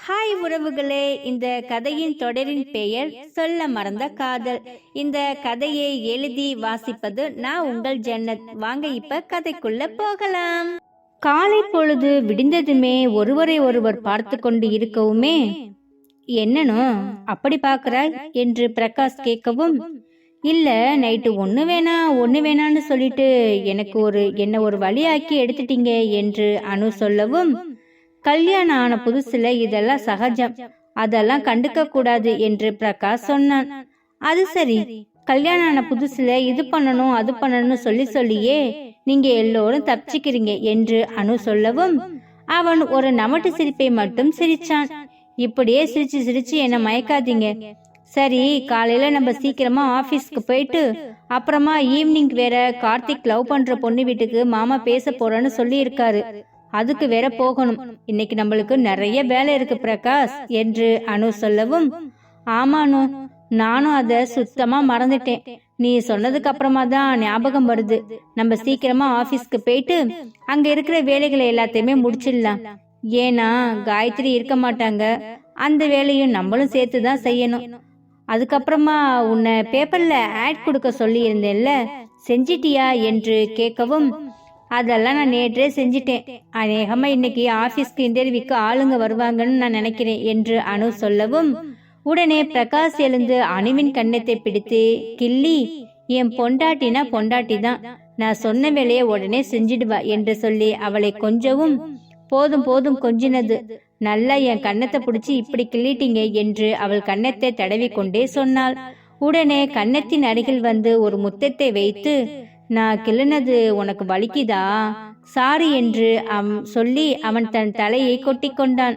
Hi உறவுகளே இந்த கதையின் தொடரின் பெயர் சொல்ல மறந்த காதல். இந்த கதையை எழுதி வாசிப்பது நான் உங்கள் ஜன்னத். வாங்க இப்ப கதைக்குள்ள போகலாம். காலை பொழுது விடிந்ததுமே ஒருவரை ஒருவர் பார்த்து கொண்டு இருக்கவுமே என்னனோ அப்படி பாக்குறாய் என்று பிரகாஷ் கேட்கவும் இல்ல நைட்டு ஒண்ணு வேணா ஒண்ணு வேணான்னு சொல்லிட்டு எனக்கு ஒரு என்ன ஒரு வழியாக்கி எடுத்துட்டீங்க என்று அனு சொல்லவும் கல்யாணம் ஆன புதுசுல இதெல்லாம் சகஜம். அதெல்லாம் கண்டுக்க கூடாது என்று பிரகாஷ் சொன்னான். அது சரி. கல்யாணம் ஆன புதுசுல இது பண்ணணும் அது பண்ணணும்னு சொல்லி சொல்லியே நீங்க எல்லோரும் தப்பிச்சுக்கிறீங்க என்று அனு சொல்லவும் அவன் ஒரு நமட்டு சிரிப்பை மட்டும் சிரிச்சான். இப்படியே சிரிச்சு சிரிச்சு என்ன மயக்காதீங்க. சரி காலையில நம்ம சீக்கிரமா ஆபீஸ்க்கு போயிட்டு அப்புறமா ஈவினிங் வேற கார்த்திக் லவ் பண்ற பொண்ணு வீட்டுக்கு மாமா பேச போறேன்னு சொல்லி இருக்காரு அதுக்கு வேற போகணும். இன்னைக்கு நம்மளுக்கு நிறைய வேலை இருக்கு பிரகாஷ் என்று அனு சொல்லவும் ஆமா அனு நானும் அத சுத்தமா மறந்துட்டேன். நீ சொன்னதுக்கு அப்புறமா தான் ஞாபகம் வருது. நம்ம சீக்கிரமா ஆபீஸ்க்கு போயிட்டு அங்க இருக்கிற வேலைகளை எல்லாத்தையுமே முடிச்சிடலாம். ஏன்னா காயத்ரி இருக்க மாட்டாங்க. அந்த வேலையும் நம்மளும் சேர்த்து தான் செய்யணும். அதுக்கப்புறமா உன்னை பேப்பர்ல ஆட் கொடுக்க சொல்லி இருந்தேன்ல செஞ்சிட்டியா என்று கேட்கவும் அதெல்லாம் நான் நேற்றே செஞ்சிட்டேன். அநேகமா இன்னைக்கு ஆபீஸ்க்கு இன்டர்வியூக்கு ஆளுங்க வருவாங்கன்னு நான் நினைக்கிறேன் என்று அனு சொல்லவும் உடனே பிரகாஷ் எழுந்து அணுவின் கண்ணத்தை பிடித்து கிள்ளி என் பொண்டாட்டினா பொண்டாட்டி தான். நான் சொன்ன வேலையை உடனே செஞ்சிடுவா என்று சொல்லி அவளை கொஞ்சவும் போதும் போதும் கொஞ்சினது. நல்லா என் கன்னத்தை பிடிச்சி இப்படி கிள்ளிட்டீங்க என்று அவள் கன்னத்தை தடவி கொண்டே சொன்னாள். உடனே கன்னத்தின் அருகில் வந்து ஒரு முத்தத்தை வைத்து நான் கிள்ளினது உனக்கு வலிக்குதா? சாரி என்று அவன் சொல்லி அவன் தன் தலையை கொட்டி கொண்டான்.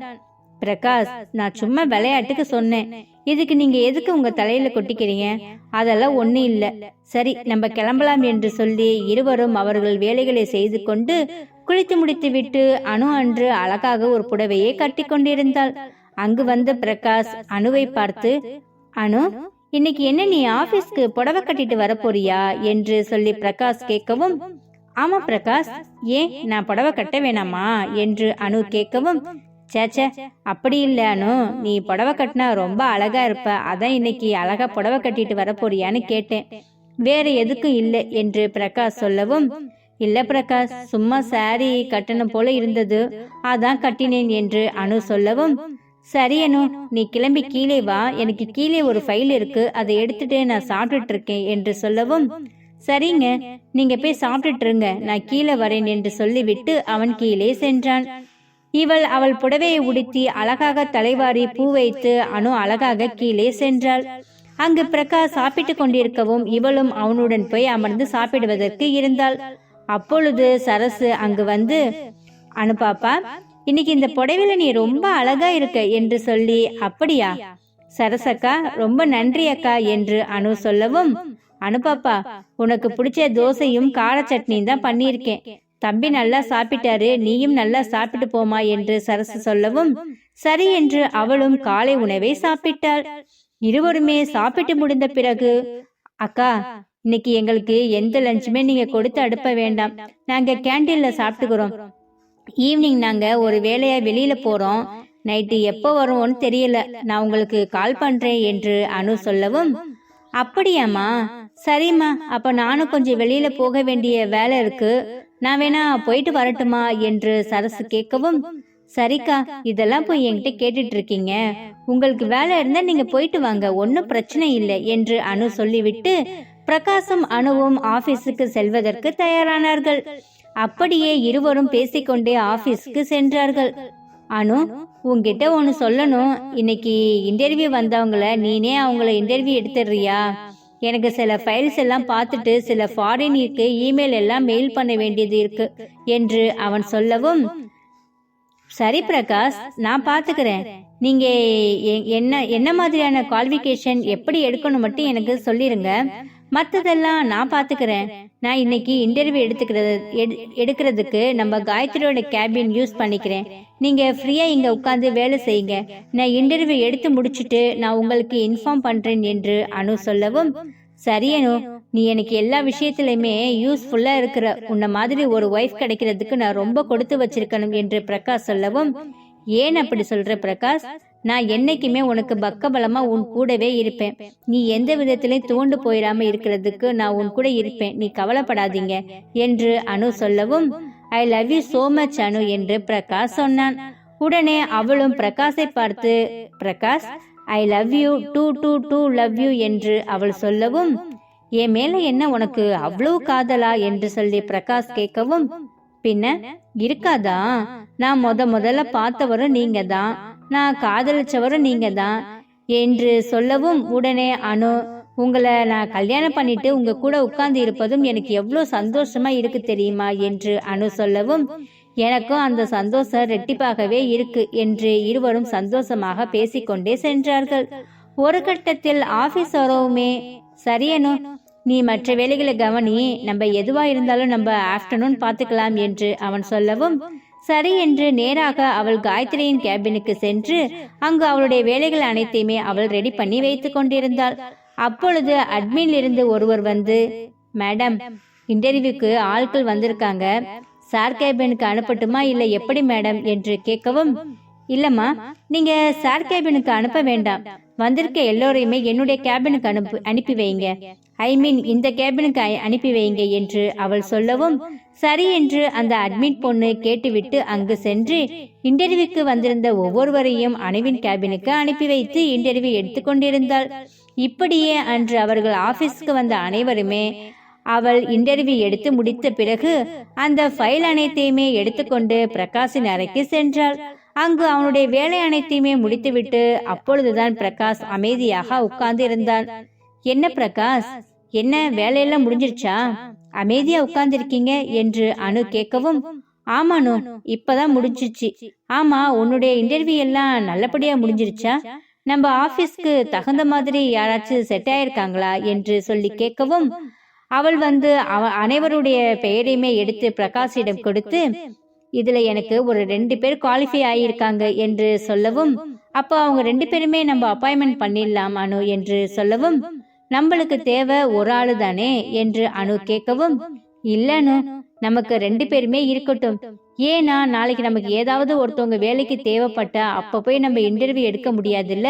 பிரகாஷ் நான் சும்மா விளையாட்டுக்கு சொன்னேன். இதுக்கு நீங்க எதுக்கு உங்க தலையில கொட்டிக்கிறீங்க? அதெல்லாம் ஒன்றும் இல்ல. சரி நம்ம கிளம்பலாம் என்று சொல்லி இருவரும் அவர்கள் வேலைகளை செய்து கொண்டு குளித்து முடித்துவிட்டு அணு அன்று அழகாக ஒரு புடவையை கட்டி கொண்டிருந்தாள். அங்கு வந்த பிரகாஷ் அணுவை பார்த்து அணு இன்னைக்கு என்ன நீ ஆபீஸ்க்கு புடவை கட்டிட்டு வரப்போறியா என்று சொல்லி பிரகாஷ் கேட்கவும் ஆமா பிரகாஷ் ஏன் நான் புடவை கட்ட வேணாமா? என்று அனு கேட்கவும் சேச்சே அப்படி இல்ல அனு. நீ புடவை கட்டினா ரொம்ப அழகா இருப்ப. அதான் இன்னைக்கு அழகா புடவை கட்டிட்டு வரப்போறியான்னு கேட்டேன். வேற எதுக்கும் இல்லை என்று பிரகாஷ் சொல்லவும் இல்ல பிரகாஷ் சும்மா சாரி கட்டணம் போல இருந்தது. அதான் கட்டினேன் என்று அனு சொல்லவும் சரி அனு நீ கிளம்பி கீழே வா. எனக்கு கீழே ஒரு ஃபைல் இருக்கு. அதை எடுத்துட்டு நான் சாப்பிட்டுட்டு இருக்கேன் என்று சொல்லவும் சரிங்க நீங்க போய் சாப்பிட்டுட்டு இருங்க நான் கீழே வரேன் என்று சொல்லிவிட்டு அவன் கீழே சென்றான். இவள் அவள் புடவையை உடுத்தி அழகாக தலைவாரி பூ வைத்து அணு அழகாக கீழே சென்றாள். அங்கு பிரகாஷ் சாப்பிட்டு கொண்டிருக்கவும் இவளும் அவனுடன் போய் அமர்ந்து சாப்பிடுவதற்கு இருந்தாள். அப்பொழுது சரசு அங்கு வந்து அனுப்பாப்பா இன்னைக்கு இந்த புடவையில நீ ரொம்ப அழகா இருக்க என்று சொல்லி அப்படியா? சரசக்கா ரொம்ப நன்றி அக்கா என்று அனு சொல்லவும் அனுபாப்பா உனக்கு பிடிச்ச தோசையும் கார சட்னியும் தான் பண்ணியிருக்கேன். தம்பி நல்லா சாப்பிட்டாரு நீயும் நல்லா சாப்பிட்டு போமா என்று சரசு சொல்லவும் சரி என்று அவளும் காலை உணவை சாப்பிட்டாள். இருவருமே சாப்பிட்டு முடிந்த பிறகு அக்கா இன்னைக்கு எங்களுக்கு எந்த லஞ்சுமே நீங்க கொடுத்து அனுப்ப வேண்டாம். நாங்க கேண்டீன்ல சாப்பிட்டுக்கிறோம். ஈவினிங் நாங்கள் ஒரு வேலையாக வெளியில் போகிறோம் நைட்டு எப்போ வருவோம்னு தெரியல. நான் உங்களுக்கு கால் பண்ணுறேன் என்று அனு சொல்லவும் அப்படியாம்மா. சரிம்மா. அப்போ நானும் கொஞ்சம் வெளியில் போக வேண்டிய வேலை இருக்கு. நான் வேணா போயிட்டு வரட்டுமா? என்று சரசு கேட்கவும் சரிக்கா. இதெல்லாம் போய் என்கிட்ட கேட்டுட்டு இருக்கீங்க. உங்களுக்கு வேலை இருந்தா நீங்க போயிட்டு வாங்க. ஒன்னும் பிரச்சனை இல்லை. என்று அனு சொல்லிவிட்டு பிரகாசம் அணுவும் ஆபீஸுக்கு செல்வதற்கு தயாரானார்கள். அப்படியே இருவரும் பேசிக்கொண்டே ஆபீஸ்க்கு சென்றார்கள். அனு உங்ககிட்ட ஒன்னு சொல்லணும். இன்னைக்கு இன்டர்வியூ வந்தவங்கள நீனே அவங்கள இன்டர்வியூ எடுத்துடுறியா? எனக்கு சில ஃபைல்ஸ் எல்லாம் பார்த்துட்டு சில ஃபாரினிற்கு இமெயில் எல்லாம் மெயில் பண்ண வேண்டியது இருக்கு என்று அவன் சொல்லவும் சரி பிரகாஷ் நான் பார்த்துக்கிறேன். நீங்க எ- என்ன என்ன மாதிரியான குவாலிஃபிகேஷன் எப்படி எடுக்கணும் மட்டும் எனக்கு சொல்லிருங்க. மற்றதெல்லாம் நான் பாத்துக்கிறேன். நான் இன்னைக்கு இன்டர்வியூ எடுத்துக்கிறது எடு- எடுக்கிறதுக்கு நம்ம காயத்ரியோட கேபின் யூஸ் பண்ணிக்கிறேன். நீங்க ஃப்ரீயா இங்க உட்காந்து வேலை செய்யுங்க. நான் இன்டர்வியூ எடுத்து முடிச்சுட்டு நான் உங்களுக்கு இன்ஃபார்ம் பண்றேன் என்று அனு சொல்லவும் சரி அனு நீ எனக்கு எல்லா விஷயத்துலையுமே யூஸ்ஃபுல்லா இருக்கிற உன்ன மாதிரி ஒரு ஒய்ஃப் கிடைக்கிறதுக்கு நான் ரொம்ப கொடுத்து வச்சிருக்கணும் என்று பிரகாஷ் சொல்லவும் ஏன் அப்படி சொல்ற பிரகாஷ்? நான் என்னைக்குமே உனக்கு பக்கபலமா உன் கூடவே இருப்பேன். நீ எந்த விதத்திலையும் தோண்டு போயிடாம இருக்கிறதுக்கு நான் உன் கூட இருப்பேன். நீ கவலைப்படாதீங்க என்று அனு சொல்லவும் I love you so much Anu என்று பிரகாஷ் சொன்னான். உடனே அவளும் பிரகாஷை பார்த்து Prakash I love you too too too love you என்று அவள் சொல்லவும் என் மேல என்ன உனக்கு அவ்வளவு காதலா? என்று சொல்லி பிரகாஷ் கேட்கவும் பின்ன இருக்காதா? நான் முத முதல்ல பார்த்தவரும் நீங்க தான் நான் காதலிச்சவரும் நீங்க தான் என்று சொல்லவும் உடனே அனு உங்களை நான் கல்யாணம் பண்ணிட்டு உங்க கூட உட்கார்ந்து இருப்பதும் எனக்கு எவ்வளவு சந்தோஷமா இருக்கு தெரியுமா? என்று அனு சொல்லவும் எனக்கும் அந்த சந்தோஷம் ரெட்டிப்பாகவே இருக்கு என்று இருவரும் சந்தோஷமாக பேசிக்கொண்டே சென்றார்கள். ஒரு கட்டத்தில் ஆபீஸ் வரவுமே சரியனு நீ மற்ற வேலைகளை கவனி நம்ம எதுவா இருந்தாலும் நம்ம ஆஃப்டர்நூன் பார்த்துக்கலாம் என்று அவன் சொல்லவும் சரி என்று நேராக அவள் காயத்ரியின் கேபினுக்கு சென்று அங்கு அவளுடைய வேலைகள் அனைத்தையுமே அவள் ரெடி பண்ணி வைத்துக் கொண்டிருந்தாள். அப்பொழுது அட்மின்ல இருந்து ஒருவர் வந்து மேடம் இன்டர்வியூக்கு ஆட்கள் வந்திருக்காங்க. சார் கேபினுக்கு அனுப்பட்டுமா? இல்ல எப்படி மேடம் என்று கேட்கவும் இல்லம்மா நீங்க சார் கேபினுக்கு அனுப்ப வேண்டாம். வந்திருக்க எல்லோரையுமே என்னுடைய கேபினுக்கு அனுப்பு அனுப்பி வைங்க. ஐ மீன் இந்த கேபினுக்கு அனுப்பி வைங்க என்று அவள் சொல்லவும் சரி என்று அந்த அட்மிட் பொண்ணு கேட்டுவிட்டு அங்கு சென்று இன்டர்வியூக்கு வந்திருந்த ஒவ்வொருவரையும் அணுவின் கேபினுக்கு அனுப்பி வைத்து இன்டர்வியூ எடுத்துக்கொண்டிருந்தாள் இப்படியே அன்று அவர்கள் ஆபீஸ்க்கு வந்த அனைவருமே அவள் இன்டர்வியூ எடுத்து முடித்த பிறகு அந்த ஃபைல் அனைத்தையுமே எடுத்துக்கொண்டு பிரகாஷின் அறைக்கு சென்றாள். அங்கு அவனுடைய வேலை அனைத்தையுமே முடித்துவிட்டு அப்பொழுதுதான் பிரகாஷ் அமைதியாக உட்கார்ந்து இருந்தான் என்ன பிரகாஷ்? என்ன வேலையெல்லாம் முடிஞ்சிருச்சா? அமைதியா உட்கார்ந்துருக்கீங்க என்று அனு கேட்கவும் ஆமானு இப்பதான் முடிஞ்சிச்சு ஆமா உன்னுடைய இன்டர்வியூ எல்லாம் நல்லபடியா முடிஞ்சிருச்சா? நம்ம ஆபீஸ்க்கு தகுந்த மாதிரி யாராச்சும் செட் ஆயிருக்காங்களா? என்று சொல்லி கேட்கவும் அவள் வந்து அனைவருடைய பெயரையுமே எடுத்து பிரகாஷிடம் கொடுத்து இதுல எனக்கு ஒரு ரெண்டு பேர் குவாலிஃபை ஆகியிருக்காங்க என்று சொல்லவும் அப்போ அவங்க ரெண்டு பேருமே நம்ம அப்பாயின்மெண்ட் பண்ணிடலாம் அனு என்று சொல்லவும் நம்மளுக்கு தேவை ஒரு ஆளு தானே என்று அனு கேட்கவும் இல்ல நமக்கு ரெண்டு பேருமே இருக்கட்டும். ஏன்னா நாளைக்கு நமக்கு ஏதாவது ஒருத்தவங்க வேலைக்கு தேவைப்பட்டா அப்ப போய் நம்ம இன்டர்வியூ எடுக்க முடியாதுல்ல?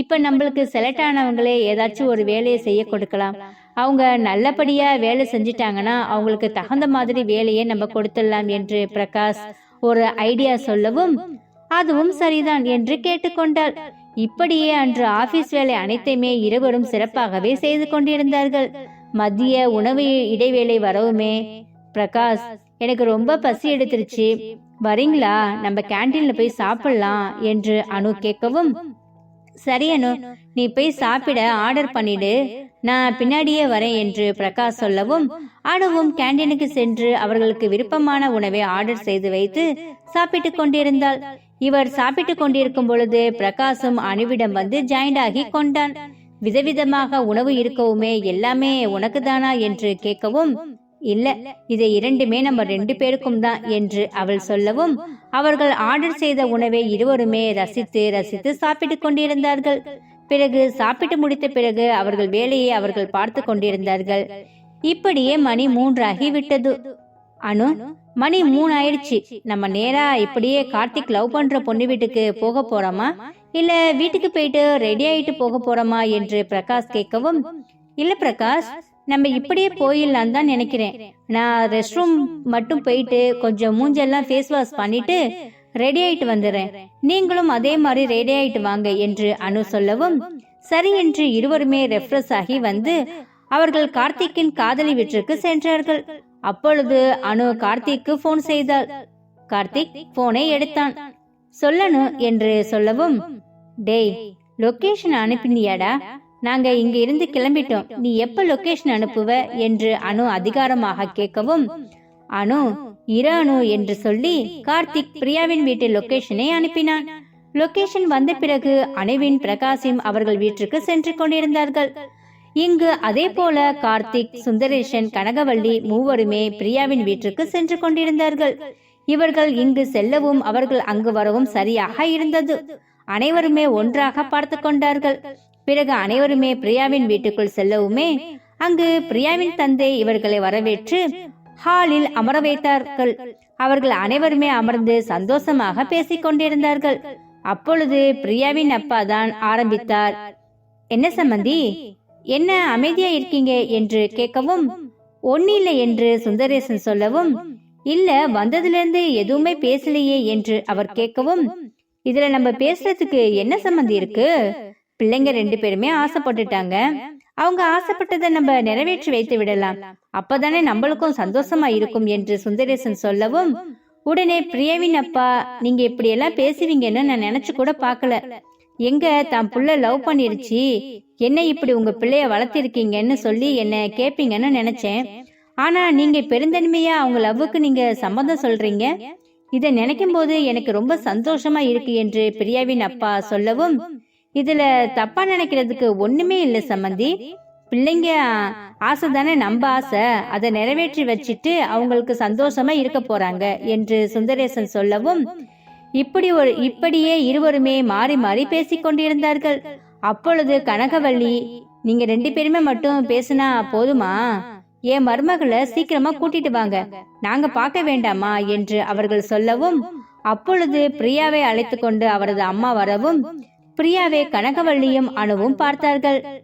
இப்ப நம்மளுக்கு செலக்ட் ஆனவங்களே ஏதாச்சும் ஒரு வேலையை செய்ய கொடுக்கலாம். அவங்க நல்லபடியா வேலை செஞ்சிட்டாங்கன்னா அவங்களுக்கு தகுந்த மாதிரி வேலையை நம்ம கொடுத்துடலாம் என்று பிரகாஷ் ஒரு ஐடியா சொல்லவும் அதுவும் சரிதான் என்று கேட்டுக்கொண்டாள். இப்படியே அன்று ஆபீஸ் வேலை அனைத்தையுமே இருவரும் சிறப்பாகவே செய்து கொண்டிருந்தார்கள். மதிய உணவு இடைவேளை வரவுமே. பிரகாஷ் எனக்கு ரொம்ப பசி எடுத்துருச்சு. வரீங்களா? நம்ம கேன்டீன்ல போய் சாப்பிடலாம் என்று அனு கேட்கவும் சரி அனு நீ போய் சாப்பிட ஆர்டர் பண்ணிடு. நான் பின்னாடியே வரேன் என்று பிரகாஷ் சொல்லவும் அனுவும் கேண்டீனுக்கு சென்று அவர்களுக்கு விருப்பமான உணவை ஆர்டர் செய்து வைத்து சாப்பிட்டுக் கொண்டிருந்தாள். இவர் சாப்பிட்டுக் கொண்டிருக்கும் பொழுது பிரகாஷும் அணுவிடம் வந்து ஜாயிண்ட் ஆகி கொண்டான். விதவிதமாக உணவு இருக்கவுமே எல்லாமே உனக்கு தானா என்று கேட்கவும் இல்ல இதை இரண்டுமே நம்ம ரெண்டு பேருக்கும் தான் என்று அவள் சொல்லவும் அவர்கள் ஆர்டர் செய்த உணவை இருவருமே ரசித்து ரசித்து சாப்பிட்டுக் கொண்டிருந்தார்கள். பிறகு சாப்பிட்டு முடித்த பிறகு அவர்கள் வேலையை அவர்கள் பார்த்து கொண்டிருந்தார்கள். இப்படியே மணி மூன்றாகி விட்டது. அனு மணி மூணு ஆயிடுச்சு நம்ம நேரா இப்படியே கார்த்திக் லவ் பண்ற பொண்ணு வீட்டுக்கு போக போறோமா? இல்ல வீட்டுக்கு போயிட்டு ரெடி ஆயிட்டு போக போறோமா என்று பிரகாஷ் கேட்கவும் இல்ல பிரகாஷ் நம்ம இப்படியே போயிடலாம் தான் நினைக்கிறேன். நான் ரெஸ்ட் ரூம் மட்டும் போயிட்டு கொஞ்சம் மூஞ்செல்லாம் ஃபேஸ் வாஷ் பண்ணிட்டு ரெடி ஆயிட்டு வந்துடுறேன். நீங்களும் அதே மாதிரி ரெடி ஆயிட்டு வாங்க என்று அனு சொல்லவும் சரி என்று இருவருமே ரெஃப்ரெஷ் ஆகி வந்து அவர்கள் கார்த்திக்கின் காதலி வீட்டிற்கு சென்றார்கள் அப்பொழுது அனு கார்த்திக்கு போன் செய்தாள். கார்த்திக் போனை எடுத்தான். சொல்லணு என்று சொல்லவும் டேய் லொகேஷன் அனுப்பினியாடா? நாங்க இங்க இருந்து கிளம்பிட்டோம். நீ எப்ப லொகேஷன் அனுப்புவ? என்று அனு அதிகாரமாக கேட்கவும் அனு இரு அனு என்று சொல்லி கார்த்திக் பிரியாவின் வீட்டு லொகேஷனை அனுப்பினான். லொகேஷன் வந்த பிறகு அணுவின் பிரகாஷும் அவர்கள் வீட்டிற்கு சென்று கொண்டிருந்தார்கள். இங்கு அதே போல கார்த்திக் சுந்தரேஷன் கனகவள்ளி மூவருமே பிரியாவின் வீட்டிற்கு சென்று கொண்டிருந்தார்கள். இவர்கள் இங்கு செல்லவும் அவர்கள் அங்கு வரவும் சரியாக இருந்தது. அனைவருமே ஒன்றாக பார்த்து கொண்டார்கள். பிறகு அனைவருமே பிரியாவின் வீட்டுக்குள் செல்லவுமே அங்கு பிரியாவின் தந்தை இவர்களை வரவேற்று ஹாலில் அமர வைத்தார்கள். அவர்கள் அனைவருமே அமர்ந்து சந்தோஷமாக பேசிக் கொண்டிருந்தார்கள். அப்பொழுது பிரியாவின் அப்பா தான் ஆரம்பித்தார். என்ன சம்பந்தி? என்ன அமைதியா இருக்கீங்க என்று கேட்கவும் ஒன்னில்லை என்று சுந்தரேசன் சொல்லவும் இல்ல வந்ததுல இருந்து எதுவுமே பேசலையே என்று அவர் கேட்கவும் இதுல நம்ம பேசுறதுக்கு என்ன சம்மந்தி இருக்கு? பிள்ளைங்க ரெண்டு பேருமே ஆசைப்பட்டுட்டாங்க. அவங்க ஆசைப்பட்டதை நம்ம நிறைவேற்றி வைத்து விடலாம். அப்பதானே நம்மளுக்கும் சந்தோஷமா இருக்கும் என்று சுந்தரேசன் சொல்லவும் உடனே பிரியவின் அப்பா நீங்க இப்படி எல்லாம் பேசுவீங்கன்னு நான் நினைச்சு கூட பாக்கல எங்க தான் புள்ள லவ் பண்ணிருச்சு? என்ன இப்படி உங்க பிள்ளைய வளர்த்திருக்கீங்கன்னு சொல்லி என்ன கேப்பீங்கன்னு நினைச்சேன். ஆனா நீங்க பெருந்தன்மையா அவங்க லவ்வுக்கு நீங்க சம்மதம் சொல்றீங்க? இதை நினைக்கும் போது எனக்கு ரொம்ப சந்தோஷமா இருக்கு என்று பிரியாவின் அப்பா சொல்லவும் இதுல தப்பா நினைக்கிறதுக்கு ஒண்ணுமே இல்ல சம்மந்தி. பிள்ளைங்க ஆசை தானே நம்ம ஆசை. அதை நிறைவேற்றி வச்சிட்டு அவங்களுக்கு சந்தோஷமா இருக்க போறாங்க என்று சுந்தரேசன் சொல்லவும் இப்படி ஒரு இப்படியே இருவருமே மாறி மாறி பேசிக் கொண்டிருந்தார்கள். அப்பொழுது கனகவள்ளி நீங்க ரெண்டு பேருமே மட்டும் பேசினா போதுமா? என் மருமகளை சீக்கிரமா கூட்டிட்டு வாங்க. நாங்க பார்க்க வேண்டாமா? என்று அவர்கள் சொல்லவும் அப்பொழுது பிரியாவை அழைத்து கொண்டு அவரது அம்மா வரவும் பிரியாவை கனகவள்ளியும் அணுவும் பார்த்தார்கள்.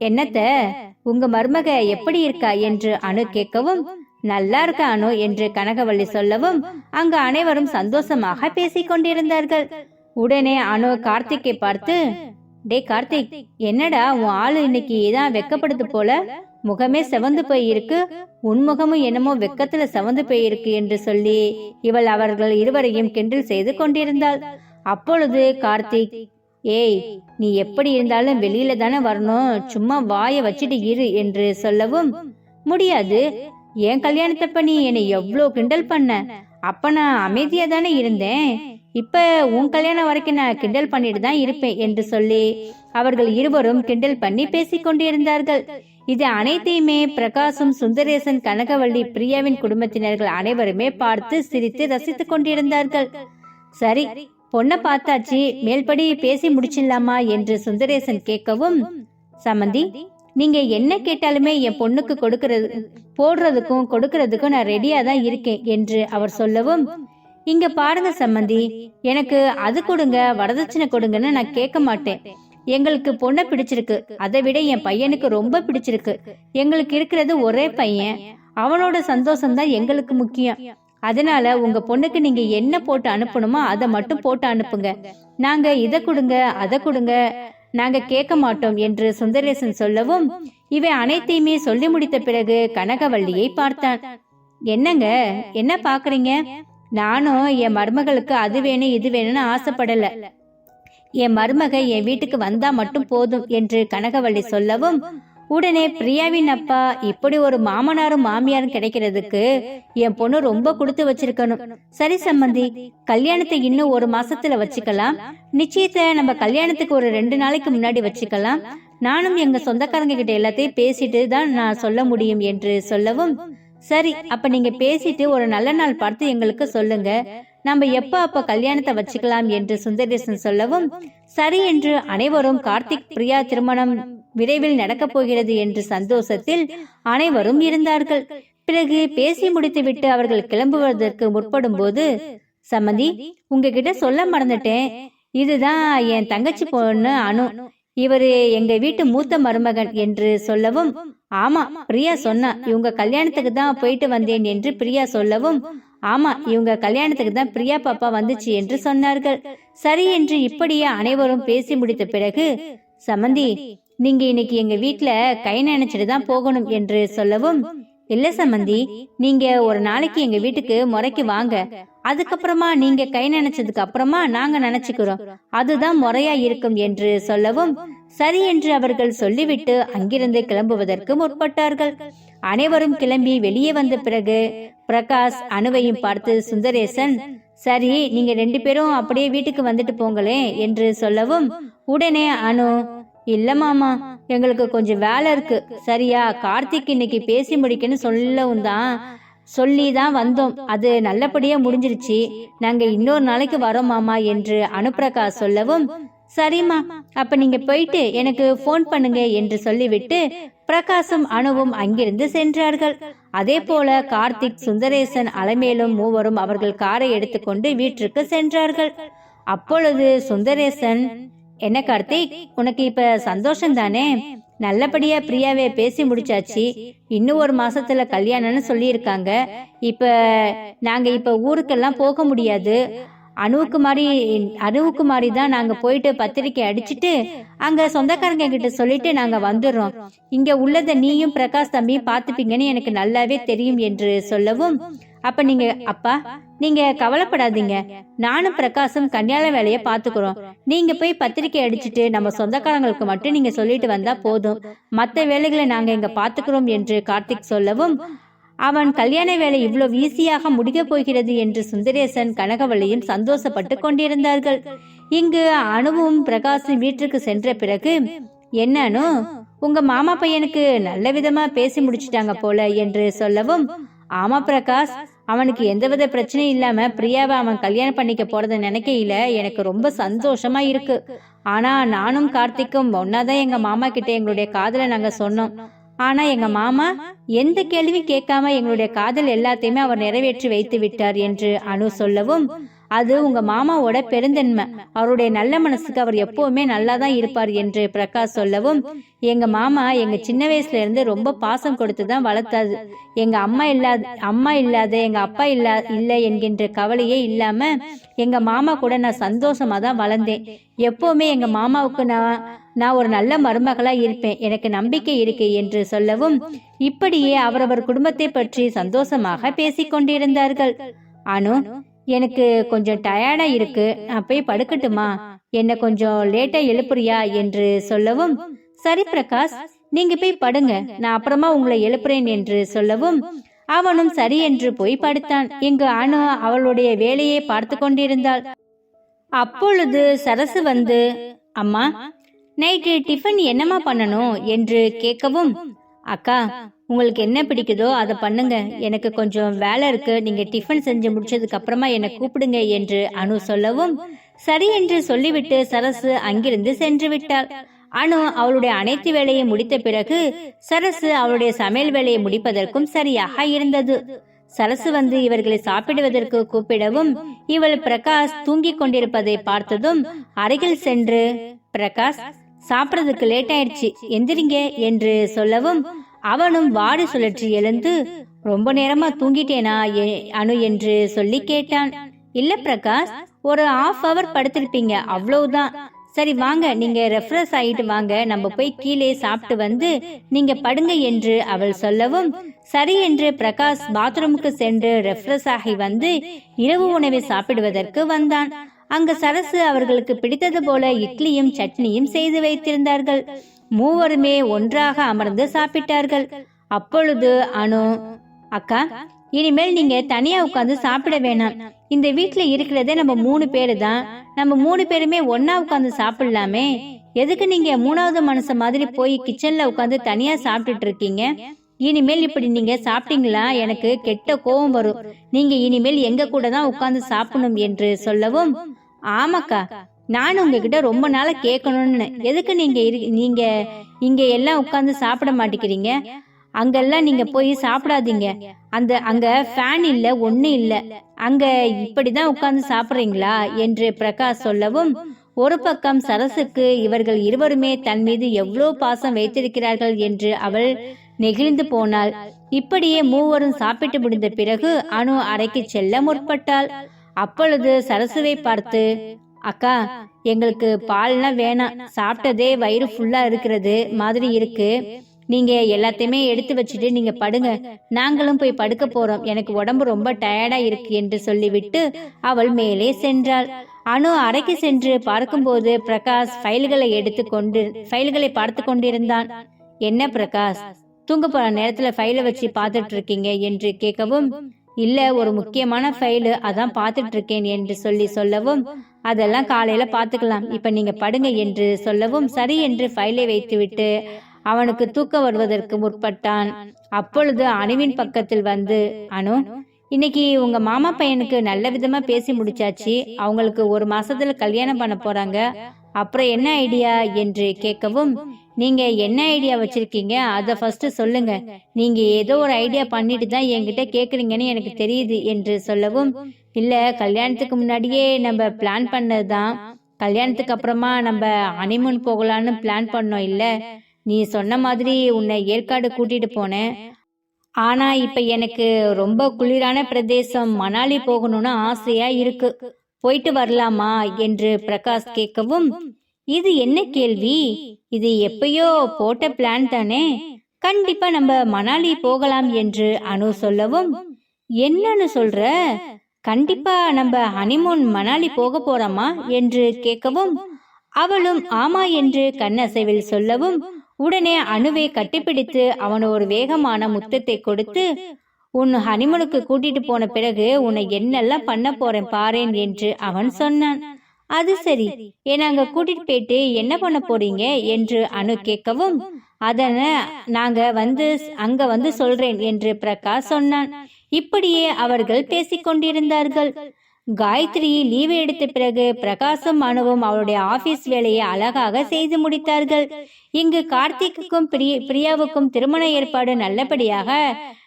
என்னத்த உங்க மருமக எப்படி இருக்கா? என்று அணு கேட்கவும் நல்லா இருக்கா அனு என்று கனகவள்ளி சொல்லவும் அங்கு அனைவரும் சந்தோஷமாக பேசிக் கொண்டிருந்தார்கள். உடனே அனு கார்த்திக்கை பார்த்து டே கார்த்திக் என்னடா உன் ஆளு இன்னைக்கு இதான் வெக்கப்படுது போல? முகமே செவந்து போய் இருக்கு உன்முகமும் என்னமோ வெக்கத்துல செவந்து போயிருக்கு என்று சொல்லி இவள் அவர்கள் இருவரையும் கிண்டில் செய்து கொண்டிருந்தாள். அப்பொழுது கார்த்திக் ஏய் நீ எப்படி இருந்தாலும் வெளியில தானே வரணும். சும்மா வாய வச்சுட்டு இரு என்று சொல்லவும் முடியாது. என் கல்யாணத்தப்ப நீ என்னை எவ்வளோ கிண்டல் பண்ண? அப்ப நான் அமைதியா தானே இருந்தேன். இப்ப உன் கல்யாணம் வரைக்கும் நான் கிண்டல் பண்ணிட்டு தான் இருப்பேன் என்று சொல்லி அவர்கள் இருவரும் கிண்டல் பண்ணி பேசிக் கொண்டிருந்தார்கள். இது அனைத்தையுமே பிரகாசும் சுந்தரேசன் கனகவள்ளி பிரியாவின் குடும்பத்தினர்கள் அனைவருமே பார்த்து சிரித்து ரசித்துக் கொண்டிருந்தார்கள். சரி பொண்ணை பார்த்தாச்சு. மேல்படி பேசி முடிச்சிடலாமா? என்று சுந்தரேசன் கேட்கவும் சமந்தி நீங்க என்ன கேட்டாலுமே என் பொண்ணுக்கு கொடுக்கறது போடுறதுக்கும் கொடுக்கறதுக்கும் நான் ரெடியா தான் இருக்கேன் என்று அவர் சொல்லவும் இங்க பாருங்க சம்மந்தி எனக்கு அது கொடுங்க வரதட்சணை கொடுங்கன்னு நான் கேட்க மாட்டேன். எங்களுக்கு பொண்ணை பிடிச்சிருக்கு. அதை விட என் பையனுக்கு ரொம்ப பிடிச்சிருக்கு. எங்களுக்கு இருக்கிறது ஒரே பையன். அவனோட சந்தோஷம் தான் எங்களுக்கு முக்கியம். அதனால உங்க பொண்ணுக்கு நீங்க என்ன போட்டு அனுப்பணுமோ அதை மட்டும் போட்டு அனுப்புங்க. நாங்க இதை கொடுங்க அதை கொடுங்க நாங்க கேட்க மாட்டோம் என்று சுந்தரேசன் சொல்லவும் இவை அனைத்தையுமே சொல்லி முடித்த பிறகு கனகவள்ளியை பார்த்தான். என்னங்க என்ன பாக்குறீங்க நானும் என் மருமகளுக்கு அது வேணும் இது வேணும்னு ஆசைப்படல. என் மருமக என் வீட்டுக்கு வந்தா மட்டும் போதும் என்று கனகவள்ளி சொல்லவும் உடனே பிரியாவின் அப்பா இப்படி ஒரு மாமனாரும் மாமியாரும் கிடைக்கிறதுக்கு என் பொண்ணு ரொம்ப கொடுத்து வச்சிருக்கணும். சரி சம்மந்தி கல்யாணத்தை இன்னும் ஒரு மாசத்துல வச்சுக்கலாம். நிச்சயத்தை நம்ம கல்யாணத்துக்கு ஒரு ரெண்டு நாளைக்கு முன்னாடி வச்சுக்கலாம். நானும் எங்க சொந்தக்காரங்க கிட்ட எல்லாத்தையும் பேசிட்டு தான் நான் சொல்ல முடியும் என்று சொல்லவும் சரி அப்ப நீங்க பேசிட்டு ஒரு நல்ல நாள் பார்த்து எங்களுக்கு சொல்லுங்க. நம்ம எப்ப அப்ப கல்யாணத்தை வச்சுக்கலாம் என்று சுந்தரேசன் சொல்லவும் சரி என்று அனைவரும் கார்த்திக் பிரியா திருமணம் விரைவில் நடக்கப் போகிறது என்று சந்தோஷத்தில் அனைவரும் இருந்தார்கள். பிறகு பேசி முடித்துவிட்டு அவர்கள் கிளம்புவதற்கு முற்படும் போது சம்மந்தி உங்ககிட்ட சொல்ல மறந்துட்டேன். இதுதான் என் தங்கச்சி பொண்ணு அனு. இவரு எங்க வீட்டு மூத்த மருமகன் என்று சொல்லவும் ஆமா பிரியா சொன்னா இவங்க கல்யாணத்துக்கு தான் போயிட்டு வந்தேன் என்று பிரியா சொல்லவும் ஆமா இவங்க கல்யாணத்துக்கு தான் பிரியா பாப்பா வந்துச்சு என்று சொன்னார்கள். சரி என்று இப்படியே அனைவரும் பேசி முடித்த பிறகு சமந்தி நீங்க இன்னைக்கு எங்க வீட்ல கை நினைச்சிட்டு தான் போகணும் என்று சொல்லவும் இல்ல சமந்தி நீங்க ஒரு நாளைக்கு எங்க வீட்டுக்கு முறைக்கு வாங்க. அதுக்கப்புறமா நீங்க கை நினைச்சதுக்கு அப்புறமா நாங்க நினைச்சுக்கிறோம். அதுதான் முறையா இருக்கும் என்று சொல்லவும் சரி என்று அவர்கள் சொல்லிவிட்டு அங்கிருந்து கிளம்புவதற்கு முற்பட்டார்கள். அனைவரும் கிளம்பி வெளியே வந்த பிறகு பிரகாஷ் அணுவையும் பார்த்து சுந்தரேசன் சரி நீங்க ரெண்டு பேரும் அப்படியே வீட்டுக்கு வந்துட்டு போங்களே என்று சொல்லவும் உடனே அனு இல்ல மாமா எங்களுக்கு கொஞ்சம் வேலை இருக்கு. சரியா கார்த்திக் இன்னைக்கு பேசி முடிக்கன்னு சொல்லவும் தான் சொல்லி தான் வந்தோம். அது நல்லபடியா முடிஞ்சிருச்சு. நாங்க இன்னொரு நாளைக்கு வரோம் மாமா என்று அனுப்பிரகாஷ் சொல்லவும் சரிம்மா அப்ப நீங்க போயிட்டு எனக்கு ஃபோன் பண்ணுங்க என்று சொல்லிவிட்டு பிரகாசும் அணுவும் அங்கிருந்து சென்றார்கள். அதே போல கார்த்திக் சுந்தரேசன் அலமேலும் மூவரும் அவர்கள் காரை எடுத்துக்கொண்டு வீட்டிற்கு சென்றார்கள். அப்பொழுது சுந்தரேசன் என்ன கார்த்திக் உனக்கு இப்ப சந்தோஷம் தானே? நல்லபடியா பிரியாவை பேசி முடிச்சாச்சு. இன்னும் ஒரு மாசத்துல கல்யாணம்னு சொல்லியிருக்காங்க. இப்ப நாங்க இப்ப ஊருக்கெல்லாம் போக முடியாது. அணுவுக்கு மாதிரி அணுவுக்கு மாதிரி தான் நாங்க போயிட்டு பத்திரிக்கை அடிச்சிட்டு அங்க சொந்தக்காரங்க கிட்ட சொல்லிட்டு நாங்க வந்துடுறோம். இங்க உள்ளத நீயும் பிரகாஷ் தம்பியும் பாத்துப்பீங்கன்னு எனக்கு நல்லாவே தெரியும் என்று சொல்லவும் அப்ப நீங்க அப்பா நீங்க கவலைப்படாதீங்க. நானும் பிரகாசும் கன்னியால வேலையை பாத்துக்கிறோம் நீங்க போய் பத்திரிக்கை அடிச்சிட்டு நம்ம சொந்தக்காரங்களுக்கு மட்டும் நீங்க சொல்லிட்டு வந்தா போதும். மத்த வேலைகளை நாங்க இங்க பாத்துக்கிறோம் என்று கார்த்திக் சொல்லவும் அவன் கல்யாண வேலை இவ்வளவு ஈஸியாக முடிக்கப் போகிறது என்று சுந்தரேசன் கனகவல்லியும் சந்தோஷப்பட்டு கொண்டிருந்தார்கள். இங்கு அணுவும் பிரகாஷும் வீட்டிற்கு சென்ற பிறகு என்னனு உங்க மாமா பையனுக்கு நல்ல விதமா பேசி முடிச்சிட்டாங்க போல என்று சொல்லவும் ஆமா பிரகாஷ் அவனுக்கு எந்தவித பிரச்சனையும் இல்லாம பிரியாவை அவன் கல்யாணம் பண்ணிக்க போறத நினைக்கையில எனக்கு ரொம்ப சந்தோஷமா இருக்கு. ஆனா நானும் கார்த்திக்கும் ஒன்னாதான் எங்க மாமா கிட்ட எங்களுடைய காதலை நாங்க சொன்னோம். ஆனா எங்க மாமா எந்த கேள்வி கேட்காம எங்களுடைய காதல் எல்லாத்தையுமே அவர் நிறைவேற்றி வைத்து விட்டார் என்று அனு சொல்லவும் அது உங்க மாமாவோட பெருந்தன்மை. அவருடைய நல்ல மனசுக்கு அவர் எப்பவுமே நல்லா தான் இருப்பார் என்று பிரகாஷ் சொல்லவும் எங்க மாமா எங்க சின்ன வயசுல இருந்து ரொம்ப பாசம் கொடுத்து தான் வளர்த்தாது எங்க அம்மா இல்லாத அம்மா இல்லாத எங்க அப்பா இல்லா இல்லை என்கின்ற கவலையே இல்லாம எங்க மாமா கூட நான் சந்தோஷமா தான் வளர்ந்தேன். எப்பவுமே எங்க மாமாவுக்கு நான் நான் ஒரு நல்ல மருமகளா இருப்பேன். எனக்கு நம்பிக்கை இருக்கு என்று சொல்லவும் இப்படியே அவரவர் குடும்பத்தை பற்றி சந்தோஷமாக பேசிக் கொண்டிருந்தார்கள். அனு எனக்கு கொஞ்சம் டயர்டா இருக்கு. நான் போய் படுக்கட்டுமா? என்ன கொஞ்சம் லேட்டா எழுப்புறியா என்று சொல்லவும் சரி பிரகாஷ் நீங்க போய் படுங்க. நான் அப்புறமா உங்களை எழுப்புறேன் என்று சொல்லவும் அவனும் சரி என்று போய் படுத்தான். இங்கு அனு அவளுடைய வேலையை பார்த்து கொண்டிருந்தாள். அப்பொழுது சரசு வந்து அம்மா நைட்டு டிஃபன் என்னம்மா பண்ணணும்? என்று கேட்கவும் அக்கா உங்களுக்கு என்ன பிடிக்குதோ அதை பண்ணுங்க. எனக்கு கொஞ்சம் வேலை இருக்கு. நீங்க டிஃபன் செஞ்சு முடிச்சதுக்கு அப்புறமா என்னை கூப்பிடுங்க என்று அனு சொல்லவும் சரி என்று சொல்லிவிட்டு சரசு அங்கிருந்து சென்று விட்டாள். அனு அவளுடைய அனைத்து வேலையும் முடித்த பிறகு சரசு அவளுடைய சமையல் வேலையை முடிப்பதற்கும் சரியாக இருந்தது. சரசு வந்து இவர்களை சாப்பிடுவதற்கு கூப்பிடவும் இவள் பிரகாஷ் தூங்கிக் கொண்டிருப்பதை பார்த்ததும் அருகில் சென்று பிரகாஷ் சாப்பிட்றதுக்கு லேட் ஆயிடுச்சு. எந்திரிங்க என்று சொல்லவும் அவனும் வாடி சுழற்றி எழுந்து ரொம்ப நேரமா தூங்கிட்டேனா அனு என்று சொல்லி கேட்டான். இல்ல பிரகாஷ் ஒரு ஆஃப் அவர் படுத்திருப்பீங்க அவ்வளவுதான். சரி வாங்க நீங்க ரெஃப்ரெஷ் ஆயிட்டு வாங்க. நம்ம போய் கீழே சாப்பிட்டு வந்து நீங்க படுங்க என்று அவள் சொல்லவும் சரி என்று பிரகாஷ் பாத்ரூமுக்கு சென்று ரெஃப்ரெஷ் ஆகி வந்து இரவு உணவை சாப்பிடுவதற்கு வந்தான். அங்கு சரசு அவர்களுக்கு பிடித்தது போல இட்லியும் சட்னியும் செய்து வைத்திருந்தார்கள். மூவருமே ஒன்றாக அமர்ந்து சாப்பிட்டார்கள். அப்பொழுது அனு அக்கா இனிமேல் நீங்க தனியா உட்காந்து சாப்பிட வேணாம். இந்த வீட்டுல இருக்கிறதே நம்ம மூணு பேரு தான் நம்ம மூணு பேருமே ஒன்னா உட்காந்து சாப்பிடலாமே. எதுக்கு நீங்க மூணாவது மனுஷன் மாதிரி போய் கிச்சன்ல உட்காந்து தனியா சாப்பிட்டுட்டு இருக்கீங்க? இனிமேல் இப்படி நீங்க சாப்பிட்டீங்களா? எனக்கு கெட்ட கோபம் வரும். நீங்க இனிமேல் எங்க கூட தான் உட்காந்து சாப்பிடணும் என்று சொல்லவும் ஆமாக்கா நான் உங்ககிட்ட ரொம்ப நாளா கேட்கணும்னு. எதுக்கு நீங்க இரு- நீங்க இங்க எல்லாம் உட்காந்து சாப்பிட மாட்டேங்கிறீங்க? அங்கெல்லாம் நீங்க போய் சாப்பிடாதீங்க. அந்த அங்க ஃபேன் இல்ல ஒண்ணு இல்ல. அங்க இப்படிதான் உட்காந்து சாப்பிடுறீங்களா? என்று பிரகாஷ் சொல்லவும் ஒரு பக்கம் சரசுக்கு இவர்கள் இருவருமே தன் மீது எவ்வளவு பாசம் வைத்திருக்கிறார்கள் என்று அவள் நெகிழ்ந்து போனாள். இப்படியே மூவரும் சாப்பிட்டு முடிந்த பிறகு அனு அறைக்கு செல்ல முற்பட்டாள். அப்பொழுது சரசுவை பார்த்து அக்கா எங்களுக்கு பால்லாம் வேணாம். சாப்பிட்டதே வயிறு ஃபுல்லா இருக்கிறது மாதிரி இருக்கு. நீங்க எல்லாத்தையுமே எடுத்து வச்சுட்டு நீங்க படுங்க. நாங்களும் போய் படுக்க போறோம். எனக்கு உடம்பு ரொம்ப டயர்டா இருக்கு என்று சொல்லிவிட்டு அவள் மேலே சென்றாள். அனு அறைக்கு சென்று பார்க்கும்போது பிரகாஷ் ஃபைல்களை எடுத்து கொண்டு ஃபைல்களை பார்த்து கொண்டிருந்தான். என்ன பிரகாஷ் தூங்க போற நேரத்துல ஃபைலை வச்சு பார்த்துட்டு இருக்கீங்க என்று கேட்கவும் இல்ல ஒரு முக்கியமான ஃபைலு அதான் பார்த்துட்டு இருக்கேன் என்று சொல்லி சொல்லவும் அதெல்லாம் காலையில பாத்துக்கலாம் இப்ப நீங்க படுங்க என்று சொல்லவும் சரி என்று ஃபைலை வைத்துவிட்டு அவனுக்கு தூக்கம் வருவதற்கு முற்பட்டான். அப்பொழுது அணுவின் பக்கத்தில் வந்து அனு இன்னைக்கு உங்க மாமா பையனுக்கு நல்ல விதமா பேசி முடிச்சாச்சு. அவங்களுக்கு ஒரு மாசத்துல கல்யாணம் பண்ண போறாங்க. அப்புறம் என்ன ஐடியா என்று கேட்கவும் நீங்க என்ன ஐடியா வச்சிருக்கீங்க? அதை ஃபர்ஸ்ட் சொல்லுங்க. நீங்க ஏதோ ஒரு ஐடியா பண்ணிட்டு தான் என்கிட்ட கேக்குறீங்கன்னு எனக்கு தெரியுது என்று சொல்லவும் இல்ல கல்யாணத்துக்கு முன்னாடியே நம்ம பிளான் பண்ணதுதான் கல்யாணத்துக்கு அப்புறமா நம்ம ஹனிமூன் போகலான்னு பிளான் பண்ணோம் இல்ல? நீ சொன்ன மாதிரி உன்னை ஏற்காடு கூட்டிட்டு போனேன். ஆனா இப்ப எனக்கு ரொம்ப குளிரான பிரதேசம். மணாலி போகணும்னு ஆசையா இருக்கு. போயிட்டு வரலாமா? என்று பிரகாஷ் கேட்கவும் இது என்ன கேள்வி? இது எப்பயோ போட்ட பிளான் தானே? கண்டிப்பா நம்ம மணாலி போகலாம் என்று அனு சொல்லவும் என்னன்னு சொல்ற? கண்டிப்பா நம்ம ஹனிமூன் மணாலி போக போறோமா? என்று கேட்கவும் அவளும் ஆமா என்று கண்ணசைவில் சொல்லவும் உடனே அணுவை கட்டிப்பிடித்து அவன் ஒரு வேகமான முத்தத்தை கொடுத்து உன் ஹனிமூனுக்கு கூட்டிட்டு போன பிறகு உன்னை என்னெல்லாம் பண்ண போறேன் பாரேன் என்று அவன் சொன்னான். அது சரி. என்ன அங்க கூட்டிட்டு போயிட்டு என்ன பண்ண போறீங்க என்று அனு கேட்கவும் அதன நாங்க வந்து அங்க வந்து சொல்றேன் என்று பிரகாஷ் சொன்னான். இப்படியே அவர்கள் பேசிக் கொண்டிருந்தார்கள். காயத்ரி லீவு எடுத்த பிறகு பிரகாசம் அனுவும் அவருடைய ஆபீஸ் வேலையை அழகாக செய்து முடித்தார்கள். இங்கு கார்த்திக்குக்கும் பிரிய பிரியாவுக்கும் திருமண ஏற்பாடு நல்லபடியாக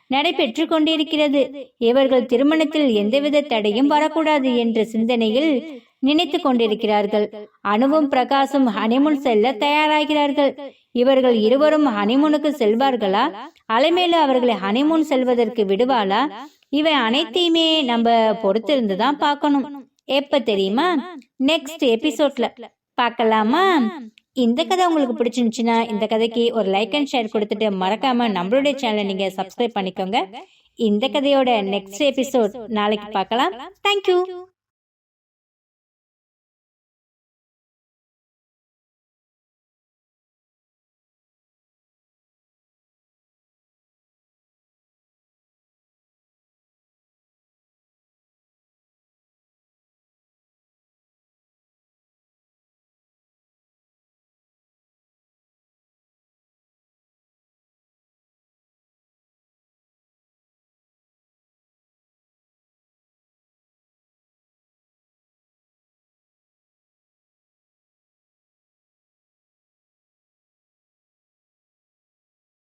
நடைபெற்று கொண்டிருக்கிறது. இவர்கள் திருமணத்தில் எந்தவித தடையும் வரக்கூடாது என்ற சிந்தனையில் நினைத்து கொண்டிருக்கிறார்கள். அணுவும் பிரகாசும் ஹனிமூன் செல்ல தயாராகிறார்கள். இவர்கள் இருவரும் ஹனிமூனுக்கு செல்வார்களா? அலைமேலு அவர்களை ஹனிமூன் செல்வதற்கு விடுவாளா? இவை அனைத்தையுமே நம்ம பொறுத்திருந்து தான் பார்க்கணும். எப்ப தெரியுமா? நெக்ஸ்ட் எபிசோட்ல பார்க்கலாமா? இந்த கதை உங்களுக்கு பிடிச்சிருந்துச்சுன்னா இந்த கதைக்கு ஒரு லைக் அண்ட் ஷேர் கொடுத்துட்டு மறக்காம நம்மளுடைய சேனலை நீங்க சப்ஸ்கிரைப் பண்ணிக்கோங்க. இந்த கதையோட நெக்ஸ்ட் எபிசோட் நாளைக்கு பார்க்கலாம். தேங்க்யூ